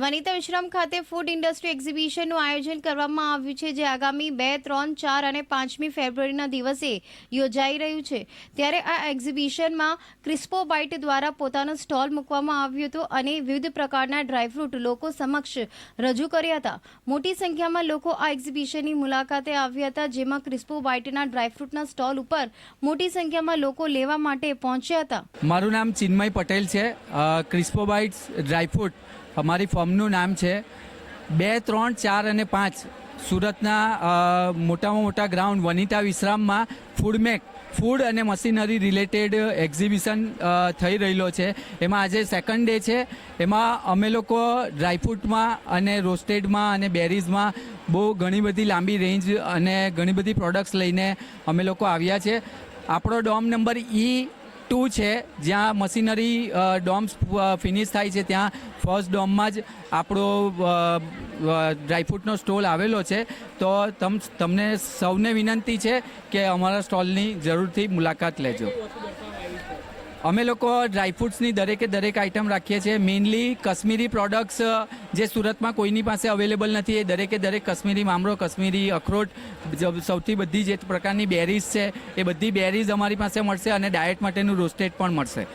વનિતા વિશ્રામ ખાતે food industry એક્ઝિબિશનનું આયોજન કરવામાં આવ્યું છે, જે આગામી બે, ત્રણ, ચાર અને પાંચમી ફેબ્રુઆરીના દિવસે યોજાઈ રહ્યું છે. ત્યારે આ એક્ઝિબિશનમાં ક્રિસ્પો બાઇટ દ્વારા પોતાનો સ્ટોલ મૂકવામાં આવ્યો હતો અને વિવિધ પ્રકારના ડ્રાયફ્રૂટ લોકો સમક્ષ રજૂ કર્યા હતા. મોટી સંખ્યામાં લોકો આ એક્ઝિબિશનની મુલાકાતે આવ્યા હતા, જેમાં ક્રિસ્પો બાઇટના ડ્રાયફ્રૂટના સ્ટોલ ઉપર મોટી સંખ્યામાં લોકો લેવા માટે પહોંચ્યા હતા. મારું નામ ચિન્મય પટેલ છે. ક્રિસ્પો બાઇટ્સ ડ્રાયફ્રૂટ અમારી ફોર્મનું નામ છે બે, ત્રણ, ચાર અને પાંચ. સુરતના મોટામાં મોટા ગ્રાઉન્ડ વનિતા વિશ્રામમાં ફૂડમેક ફૂડ અને મશીનરી રિલેટેડ એક્ઝિબિશન થઈ રહેલો છે. એમાં આજે સેકન્ડ ડે છે. એમાં અમે લોકો ડ્રાયફ્રૂટમાં અને રોસ્ટેડમાં અને બેરીઝમાં બહુ ઘણી બધી લાંબી રેન્જ અને ઘણી બધી પ્રોડક્ટ્સ લઈને અમે લોકો આવ્યા છે. આપણો ડોમ નંબર ઈ ટુ છે, જ્યાં મશીનરી ડોમ્સ ફિનિશ થાય છે, ત્યાં ફર્સ્ટ ડોમમાં જ આપણો ડ્રાયફ્રૂટનો સ્ટોલ આવેલો છે. તો તમ, તમને સૌને વિનંતી છે કે અમારા સ્ટોલની જરૂરથી મુલાકાત લેજો. અમે લોકો ડ્રાયફ્રૂટ્સની દરેકે દરેક આઇટમ રાખીએ છીએ. મેઇનલી કશ્મીરી પ્રોડક્ટ્સ જે સુરતમાં કોઈની પાસે અવેલેબલ નથી, એ દરેકે દરેક કશ્મીરી મામરો, કશ્મીરી અખરોટ સૌથી બધી જે પ્રકારની બેરીઝ છે, એ બધી બેરીઝ અમારી પાસે મળશે અને ડાયટ માટેનું રોસ્ટેડ પણ મળશે.